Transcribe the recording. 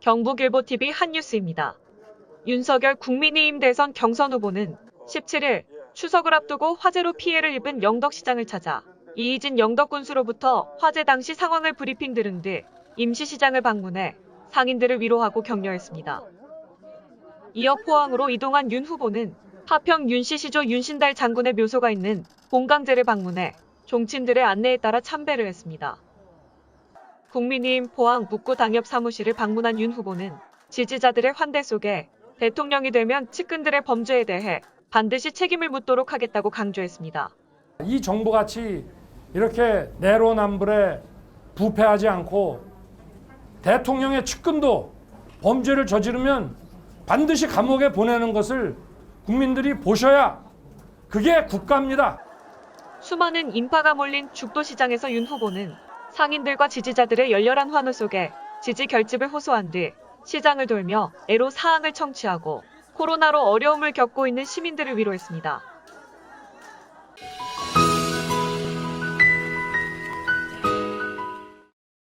경북일보TV 한뉴스입니다. 윤석열 국민의힘 대선 경선 후보는 17일 추석을 앞두고 화재로 피해를 입은 영덕시장을 찾아 이희진 영덕군수로부터 화재 당시 상황을 브리핑 들은 뒤 임시시장을 방문해 상인들을 위로하고 격려했습니다. 이어 포항으로 이동한 윤 후보는 하평 윤씨 시조 윤신달 장군의 묘소가 있는 본강제를 방문해 종친들의 안내에 따라 참배를 했습니다. 국민의힘 포항 북구 당협 사무실을 방문한 윤 후보는 지지자들의 환대 속에 대통령이 되면 측근들의 범죄에 대해 반드시 책임을 묻도록 하겠다고 강조했습니다. 이 정부같이 이렇게 내로남불에 부패하지 않고 대통령의 측근도 범죄를 저지르면 반드시 감옥에 보내는 것을 국민들이 보셔야 그게 국가입니다. 수많은 인파가 몰린 죽도시장에서 윤 후보는 상인들과 지지자들의 열렬한 환호 속에 지지 결집을 호소한 뒤 시장을 돌며 애로 사항을 청취하고 코로나로 어려움을 겪고 있는 시민들을 위로했습니다.